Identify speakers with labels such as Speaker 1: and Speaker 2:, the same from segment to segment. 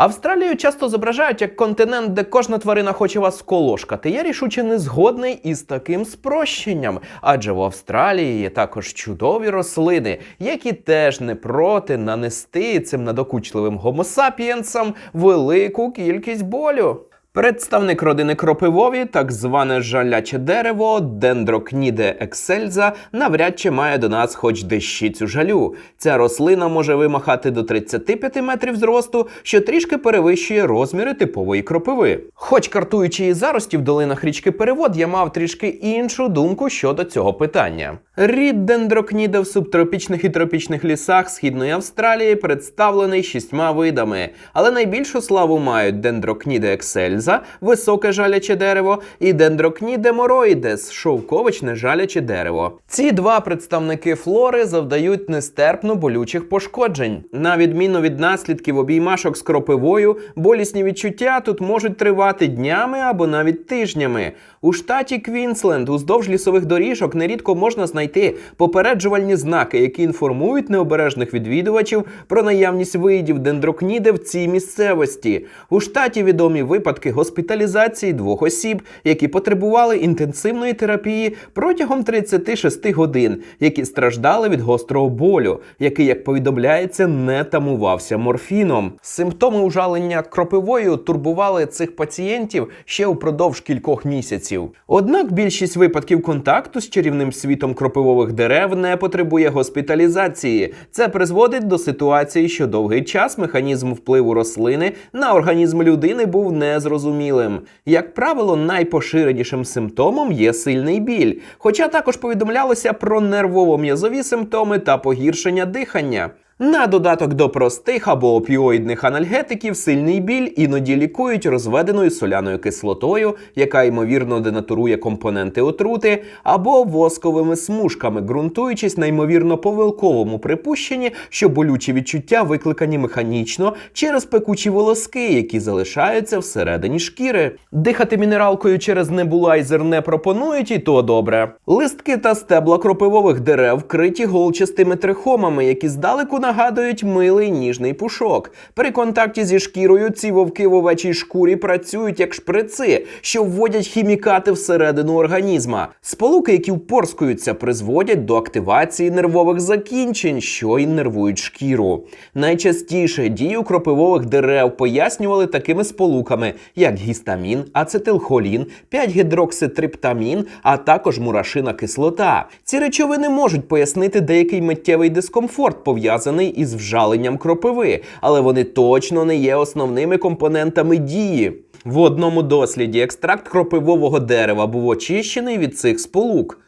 Speaker 1: Австралію часто зображають як континент, де кожна тварина хоче вас сколошкати. Я рішуче не згодний із таким спрощенням, адже в Австралії є також чудові рослини, які теж не проти нанести цим надокучливим гомосапієнсам велику кількість болю. Представник родини кропивові, так зване жаляче дерево, дендрокніде ексельза, навряд чи має до нас хоч дещицю жалю. Ця рослина може вимахати до 35 метрів зросту, що трішки перевищує розміри типової кропиви. Хоч картуючи її зарості в долинах річки Перевод, я мав трішки іншу думку щодо цього питання. Рід дендрокніда в субтропічних і тропічних лісах східної Австралії представлений шістьма видами, але найбільшу славу мають дендрокніде ексельза, високе жаляче дерево, і дендрокніде мороїдес, шовковичне жаляче дерево. Ці два представники флори завдають нестерпно болючих пошкоджень. На відміну від наслідків обіймашок з кропивою, болісні відчуття тут можуть тривати днями або навіть тижнями. У штаті Квінсленд уздовж лісових доріжок нерідко можна знайти попереджувальні знаки, які інформують необережних відвідувачів про наявність видів дендрокніди в цій місцевості. У штаті відомі випадки госпіталізації двох осіб, які потребували інтенсивної терапії протягом 36 годин, які страждали від гострого болю, який, як повідомляється, не тамувався морфіном. Симптоми ужалення кропивою турбували цих пацієнтів ще упродовж кількох місяців. Однак більшість випадків контакту з чарівним світом кропивових дерев не потребує госпіталізації. Це призводить до ситуації, що довгий час механізм впливу рослини на організм людини був незрозумілим. Як правило, найпоширенішим симптомом є сильний біль, хоча також повідомлялося про нервово-м'язові симптоми та погіршення дихання. На додаток до простих або опіоїдних анальгетиків сильний біль іноді лікують розведеною соляною кислотою, яка ймовірно денатурує компоненти отрути, або восковими смужками, ґрунтуючись на ймовірно повилковому припущенні, що болючі відчуття викликані механічно через пекучі волоски, які залишаються всередині шкіри. Дихати мінералкою через небулайзер не пропонують, і то добре. Листки та стебла кропивових дерев вкриті голчастими трихомами, які здалеку нагадують милий ніжний пушок. При контакті зі шкірою ці вовки в овечій шкурі працюють як шприци, що вводять хімікати всередину організма. Сполуки, які впорскуються, призводять до активації нервових закінчень, що й нервують шкіру. Найчастіше дію кропивових дерев пояснювали такими сполуками, як гістамін, ацетилхолін, 5-гідрокситриптамін, а також мурашина кислота. Ці речовини можуть пояснити деякий миттєвий дискомфорт, пов'язаний із вжаленням кропиви, але вони точно не є основними компонентами дії. В одному досліді екстракт кропивового дерева був очищений від цих сполук.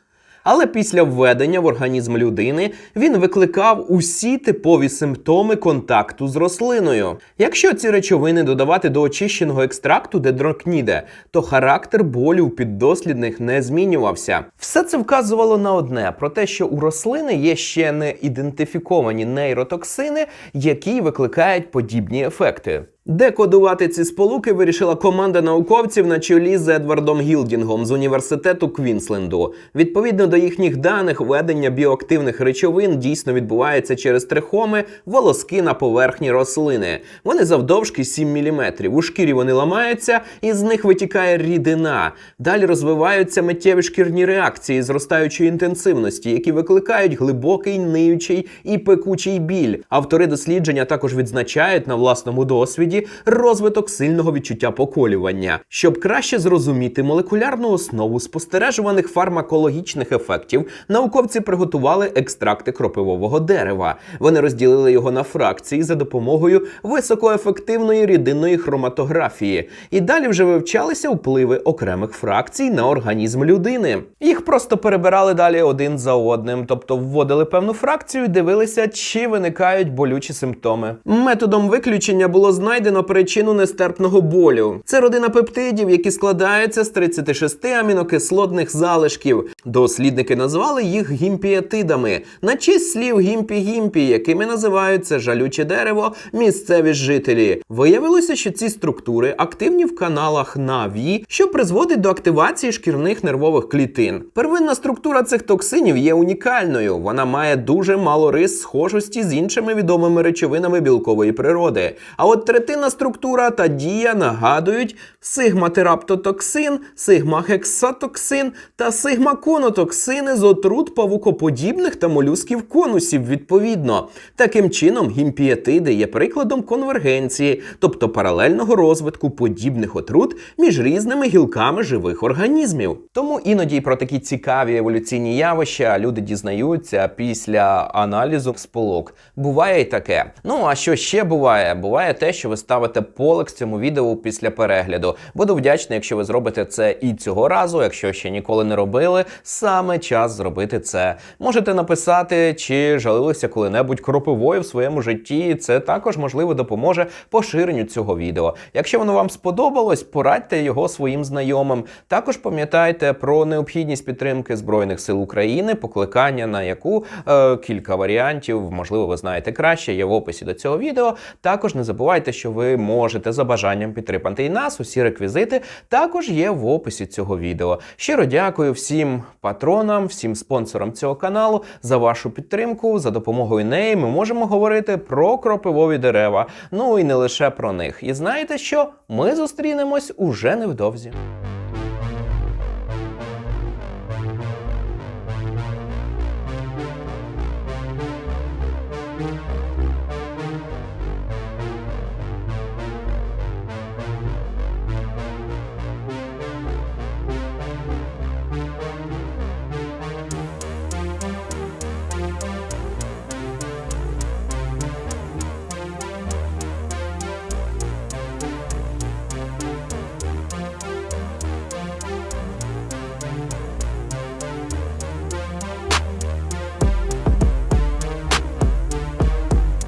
Speaker 1: Але після введення в організм людини він викликав усі типові симптоми контакту з рослиною. Якщо ці речовини додавати до очищеного екстракту дедрокніде, то характер болю у піддослідних не змінювався. Все це вказувало на одне: про те, що у рослини є ще не ідентифіковані нейротоксини, які викликають подібні ефекти. Декодувати ці сполуки вирішила команда науковців на чолі з Едвардом Гілдінгом з університету Квінсленду. Відповідно до їхніх даних, введення біоактивних речовин дійсно відбувається через трихоми, волоски на поверхні рослини. Вони завдовжки 7 мм. У шкірі вони ламаються, і з них витікає рідина. Далі розвиваються миттєві шкірні реакції зростаючої інтенсивності, які викликають глибокий, ниючий і пекучий біль. Автори дослідження також відзначають на власному досвіді розвиток сильного відчуття поколювання. Щоб краще зрозуміти молекулярну основу спостережуваних фармакологічних ефектів, науковці приготували екстракти кропивового дерева. Вони розділили його на фракції за допомогою високоефективної рідинної хроматографії. І далі вже вивчалися впливи окремих фракцій на організм людини. Їх просто перебирали далі один за одним, тобто вводили певну фракцію і дивилися, чи виникають болючі симптоми. Методом виключення було знайдено причину нестерпного болю. Це родина пептидів, які складаються з 36 амінокислотних залишків. Дослідники назвали їх гімпіетидами на честь слів гімпі-гімпі, якими називаються жалюче дерево місцеві жителі. Виявилося, що ці структури активні в каналах НАВІ, що призводить до активації шкірних нервових клітин. Первинна структура цих токсинів є унікальною. Вона має дуже мало рис схожості з іншими відомими речовинами білкової природи. А от третина клітинна структура та дія нагадують сигматераптотоксин, сигмахексатоксин та сигмаконотоксини з отрут павукоподібних та молюсків конусів відповідно. Таким чином, гімпієтиди є прикладом конвергенції, тобто паралельного розвитку подібних отрут між різними гілками живих організмів. Тому іноді про такі цікаві еволюційні явища люди дізнаються після аналізу сполук. Буває й таке. Ну а що ще буває? Буває те, що ви ставите полекс цьому відео після перегляду. Буду вдячний, якщо ви зробите це і цього разу, якщо ще ніколи не робили, саме час зробити це. Можете написати, чи жалилися коли-небудь кропивою в своєму житті. Це також можливо допоможе поширенню цього відео. Якщо воно вам сподобалось, порадьте його своїм знайомим. Також пам'ятайте про необхідність підтримки Збройних сил України, покликання на яку е, кілька варіантів, можливо, ви знаєте краще, є в описі до цього відео. Також не забувайте, що ви можете за бажанням підтримати і нас. Усі реквізити також є в описі цього відео. Щиро дякую всім патронам, всім спонсорам цього каналу за вашу підтримку. За допомогою неї ми можемо говорити про кропивові дерева. Ну і не лише про них. І знаєте що? Ми зустрінемось уже невдовзі.